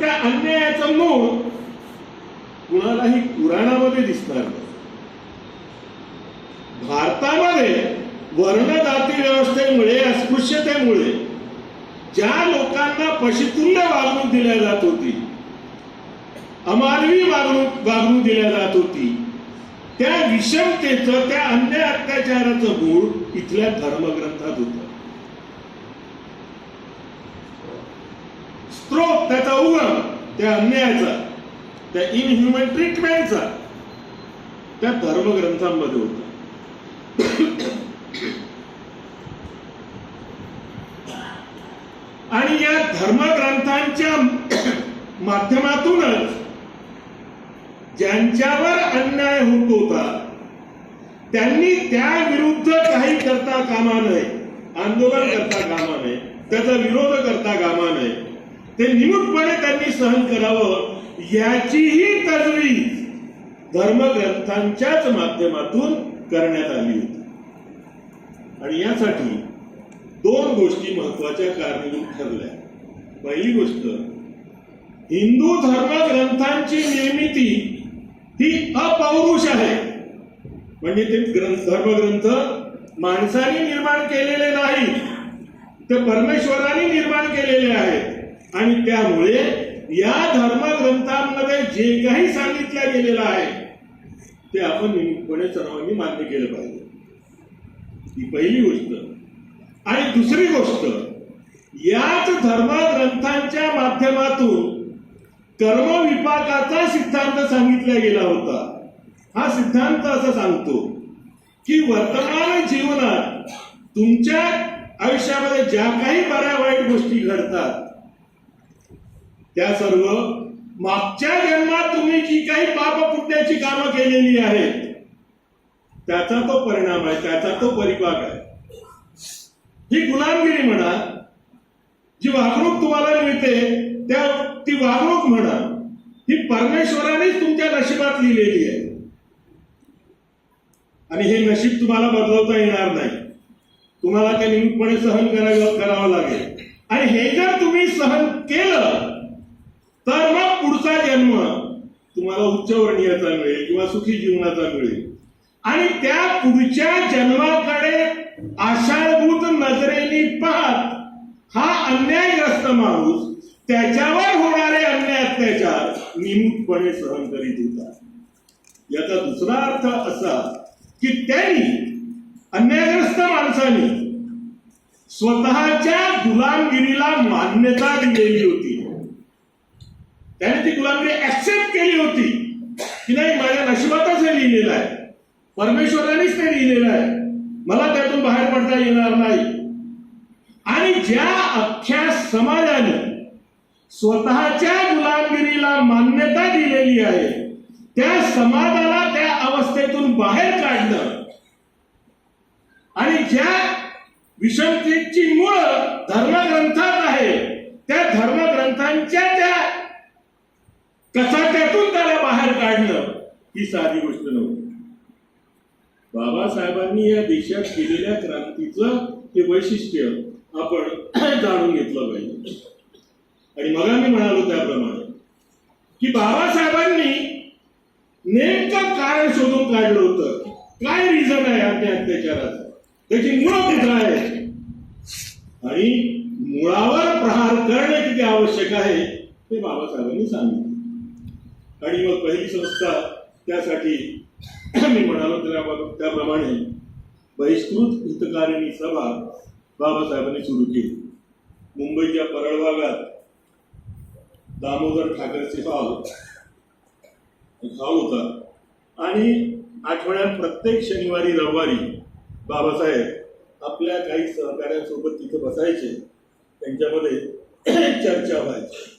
त्या अन्यायाचं मूळ कुणालाही पुराणामध्ये दिसणार नाही. भारतामध्ये वर्णजाती व्यवस्थेमुळे अस्पृश्यतेमुळे ज्या लोकांना पशुतुल्य वागणूक दिल्या जात होती अमानवी वागणूक वागणूक दिल्या जात होती त्या विषमतेचं त्या अन्य अत्याचाराचं मूळ इथल्या धर्मग्रंथात होतं. स्त्रोत त्याचा उगम त्या अन्यायाचा त्या इनह्युमन ट्रीटमेंटचा त्या धर्मग्रंथांमध्ये होता. आणि या धर्मग्रंथांच्या माध्यमातूनच ज्यांच्यावर अन्याय होत होता त्यांनी त्या विरुद्ध काही करता कामा नये आंदोलन करता कामा नये त्याचा विरोध करता कामा नये ते निमूटपणे त्यांनी सहन करावं याचीही तजवीज धर्मग्रंथांच्याच माध्यमातून करण्यात आली होती. आणि यासाठी दोन गोष्टी महत्त्वाच्या कारणीभूत ठरल्या. पहिली गोष्ट हिंदू धर्मग्रंथांची निर्मिती ही अपौरुष आहे. म्हणजे ते ग्रंथ धर्मग्रंथ माणसाने निर्माण केलेले नाही ते परमेश्वराने निर्माण केलेले आहेत. आणि त्यामुळे या धर्मग्रंथांमध्ये जे काही सांगितलं गेलेलं आहे ते आपण नियमितपणे सर्वांनी मान्य केलं पाहिजे. ही पहिली गोष्ट. आणि दुसरी गोष्ट याच धर्मग्रंथांच्या माध्यमातून कर्मविपाकाचा सिद्धांत सांगितला गेला होता. हा सिद्धांत असं सांगतो की वर्तमान जीवनात तुमच्या आयुष्यामध्ये ज्या काही बऱ्या वाईट गोष्टी घडतात त्या सर्व मागच्या जन्मात तुम्ही जी काही पाप पुण्याची कामं केलेली आहेत त्याचा तो परिणाम आहे त्याचा तो परिपाक आहे. ही गुलामगिरी म्हणा जी वागणूक तुम्हाला मिळते त्या ती वागणूक म्हणा ही परमेश्वरानेच तुमच्या नशिबात लिहिलेली आहे. आणि हे नशीब तुम्हाला बदलवता येणार नाही. तुम्हाला ते नियमितपणे सहन करावं करावं लागेल. आणि हे जर तुम्ही सहन केलं तर मग पुढचा जन्म तुम्हाला उच्चवर्णीयाचा मिळेल किंवा सुखी जीवनाचा मिळेल. आणि त्या पुढच्या जन्माकडे आषाढभूत नजरेने पाहत हा अन्यायग्रस्त माणूस त्याच्यावर होणारे अन्याय अत्याचार निमूटपणे सहन करीत होता. याचा दुसरा अर्थ असा की त्यांनी अन्यायग्रस्त माणसाने स्वतःच्या गुलामगिरीला मान्यता दिलेली होती. त्याने ती गुलामगिरी ऍक्सेप्ट केली होती. की नाही माझ्या नशिबातच हे लिहिलेलं आहे. परमेश्वरानेच ते लिहिलेलं आहे. मला त्यातून बाहेर पडता येणार नाही. आणि ज्या अख्ख्या समाजाने स्वतःच्या गुलामगिरीला मान्यता दिलेली आहे त्या समाजाला त्या अवस्थेतून बाहेर काढणं आणि ज्या विषमतेची मूळ धर्मग्रंथात आहे त्या धर्मग्रंथांच्या त्या कचाट्यातून त्याला बाहेर ही साधी गोष्ट नव्हती. बाबासाहेबांनी या देशात केलेल्या क्रांतीचं हे वैशिष्ट्य आपण जाणून घेतलं पाहिजे. आणि मग मी म्हणालो त्याप्रमाणे की बाबासाहेबांनी नेमकं कारण शोधून काढलं होतं? काय रिझन आहे आपल्या अत्याचाराचं? त्याची मुळं कुठं आहे. आणि मुळावर प्रहार करणे किती आवश्यक आहे ते बाबासाहेबांनी सांगितलं. आणि मग पहिली संस्था त्यासाठी मी म्हणालो त्या- त्याप्रमाणे बहिष्कृत हितकारिणी सभा बाबासाहेबांनी सुरू केली. मुंबईच्या परळ भागात दामोदर ठाकरेचे हॉल हॉल होता. आणि आठवड्यात प्रत्येक शनिवारी रविवारी बाबासाहेब आपल्या काही सहकाऱ्यांसोबत तिथे बसायचे. त्यांच्यामध्ये चर्चा व्हायची.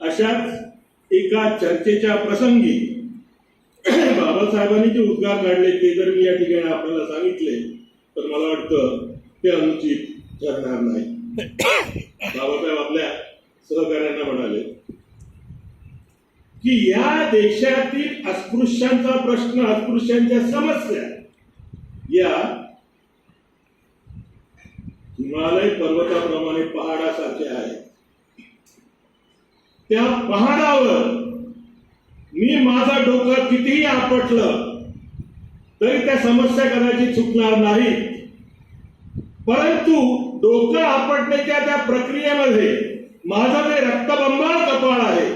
अशाच एका चर्चेच्या प्रसंगी बाबासाहेबांनी जे उद्गार काढले ते जर मी या ठिकाणी आपल्याला सांगितले तर मला वाटतं ते अनुचित ठरणार नाही. बाबासाहेब आपल्या सहकाऱ्यांना म्हणाले की या देशातील अस्पृश्यांचा प्रश्न अस्पृश्यांच्या समस्या या हिमालय पर्वताप्रमाणे पहाडासारख्या आहेत. त्या पहाडावर मी माझा डोकं कितीही आपटलं तरी त्या समस्या कदाचित चुकणार नाही. परंतु डोकं आपटण्याच्या त्या प्रक्रियेमध्ये माझं जे रक्तबंबाळ कपाळ आहे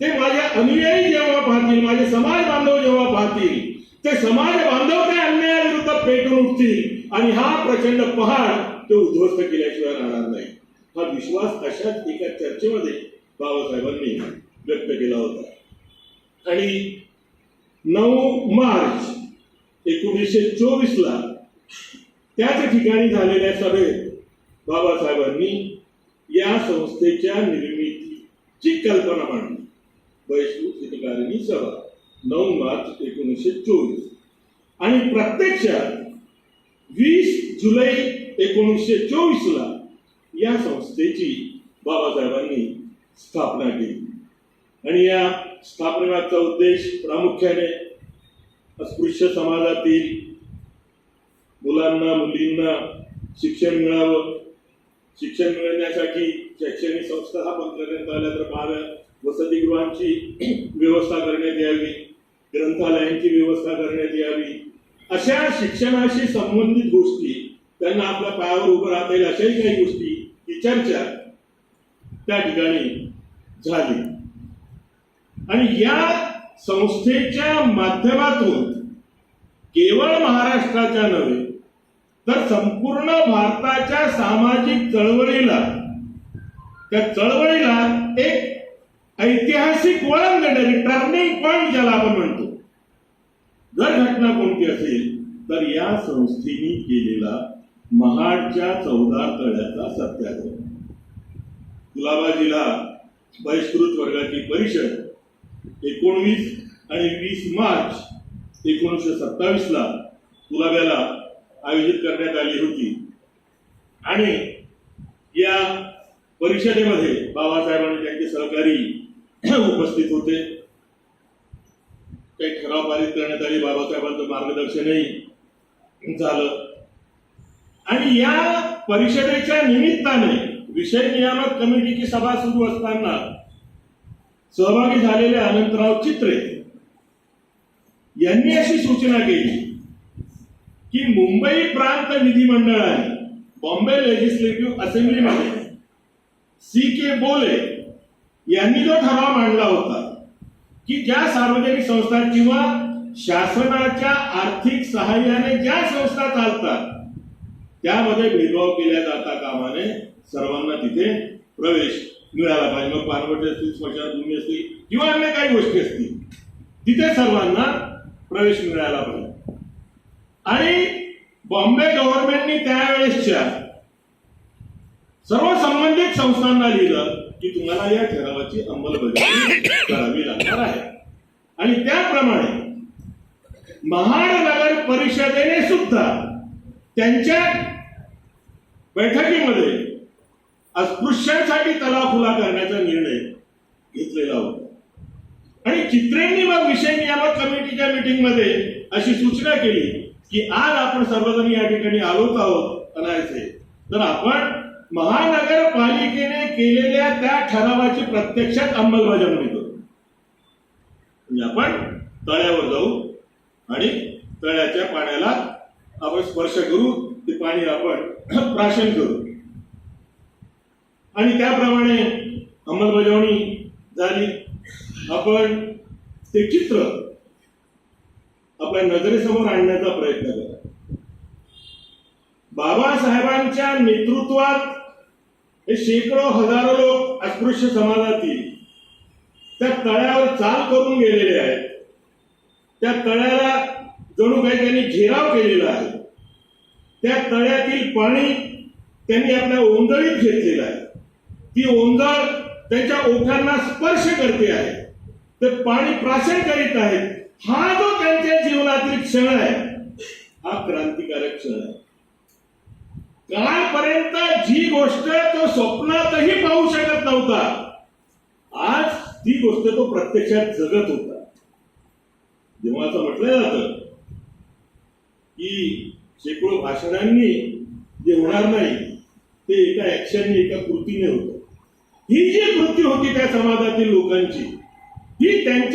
ते माझे अनुयायी जेव्हा पाहतील माझे समाज बांधव जेव्हा पाहतील ते समाज बांधव त्या अन्यायाविरुद्ध पेटून उठतील आणि हा प्रचंड पहाड ते उद्ध्वस्त केल्याशिवाय राहणार नाही. हा विश्वास अशाच एका चर्चेमध्ये बाबासाहेबांनी व्यक्त केला होता. आणि नऊ मार्च एकोणीसशे चोवीस ला त्याच ठिकाणी झालेल्या सभेत बाबासाहेबांनी या संस्थेच्या निर्मितीची कल्पना मांडली. वैश्विक हितकारिणी सभा नऊ मार्च एकोणीसशे चोवीस. आणि प्रत्यक्षात वीस जुलै एकोणीसशे चोवीस ला या संस्थेची बाबासाहेबांनी स्थापना केली. आणि या स्थापनेमागचा उद्देश प्रामुख्याने अस्पृश्य समाजातील मुलांना मुलींना शिक्षण मिळावं. शिक्षण मिळवण्यासाठी शैक्षणिक संस्था स्थापन करण्यात आल्या तर महाव्या वसतिगृहांची व्यवस्था करण्यात यावी ग्रंथालयांची व्यवस्था करण्यात यावी. अशा शिक्षणाशी संबंधित गोष्टी त्यांना आपल्या पायावर उभं राहता येईल अशाही काही गोष्टी ही चर्चा त्या ठिकाणी झाली. आणि या संस्थेच्या माध्यमातून केवळ महाराष्ट्राच्या नव्हे तर संपूर्ण भारताच्या सामाजिक चळवळीला त्या चळवळीला एक ऐतिहासिक वळण देणारी टर्निंग पॉइंट ज्याला आपण म्हणतो. जर घटना कोणती असेल तर या संस्थेने केलेला महाडच्या चौदा तळ्याचा सत्याग्रह. तुलाबाजीला बहिष्कृत वर्गाची परिषद एकोणवीस आणि वीस मार्च एकोणीसशे सत्तावीस ला आयोजित करण्यात आली होती. आणि या परिषदेमध्ये बाबासाहेबांनी त्यांचे सहकारी उपस्थित होते. काही ठराव पारित करण्यात आले बाबासाहेबांचं मार्गदर्शनही झालं. आणि या परिषदेच्या निमित्ताने विषय नियामक कमिटीची सभा सुरू असताना सहभागी झालेले अनंतराव चित्रे यांनी अशी सूचना केली की मुंबई प्रांत विधिमंडळाने बॉम्बे लेजिस्लेटिव्ह असेंब्लीमध्ये सी के बोले यांनी जो ठराव मांडला होता की ज्या सार्वजनिक संस्था किंवा शासनाच्या आर्थिक सहाय्याने ज्या संस्था चालतात त्यामध्ये भेदभाव केल्या जाता कामाने सर्वांना तिथे प्रवेश मिळाला पाहिजे. मग पानवटी असतील स्मशानभूमी असतील किंवा अन्य काही गोष्टी असतील तिथे सर्वांना प्रवेश मिळायला पाहिजे. आणि बॉम्बे गव्हर्नमेंटनी त्यावेळेसच्या सर्व संबंधित संस्थांना लिहिलं की तुम्हाला या ठरावाची अंमलबजावणी करावी लागणार आहे. आणि त्याप्रमाणे महानगर परिषदेने सुद्धा त्यांच्या बैठकीमध्ये अस्पृश्यांसाठी तलाव खुला करण्याचा निर्णय घेतलेला होता. आणि चित्रेंनी मग विषय नियामक कमिटीच्या मीटिंगमध्ये अशी सूचना केली की आज आपण सर्वजण या ठिकाणी आलोच आहोत अनायचे तर आपण महानगरपालिकेने केलेल्या त्या ठरावाची प्रत्यक्षात अंमलबजावणी करू. म्हणजे आपण तळ्यावर जाऊ आणि तळ्याच्या पाण्याला आपण स्पर्श करू ते पाणी आपण प्राशन करू. आणि त्याप्रमाणे अंमलबजावणी झाली. आपण ते चित्र आपल्या नजरेसमोर आणण्याचा प्रयत्न करा. बाबासाहेबांच्या नेतृत्वात हे शेकडो हजारो लोक अस्पृश्य समाजातील त्या तळ्यावर चाल करून गेलेले आहेत. त्या तळ्याला जणू काही त्यांनी घेराव केलेला आहे. त्या तळ्यातील पाणी त्यांनी आपल्या ओंजळीत घेतलेलं आहे. ती ओंजळ त्यांच्या ओठांना स्पर्श करते आहे ते पाणी प्राशन करीत आहेत हा जो त्यांच्या जीवनातील क्षण आहे हा क्रांतिकारक क्षण आहे. कालपर्यंत जी गोष्ट तो स्वप्नातही पाहू शकत नव्हता आज ती गोष्ट तो प्रत्यक्षात जगत होता. जेव्हा असं म्हटलं जात की शेकडो भाषणांनी जे होणार नाही ते एका ऍक्शनने एका कृतीने होतं. ही जी कृती होती त्या समाजातील लोकांची ही त्यांची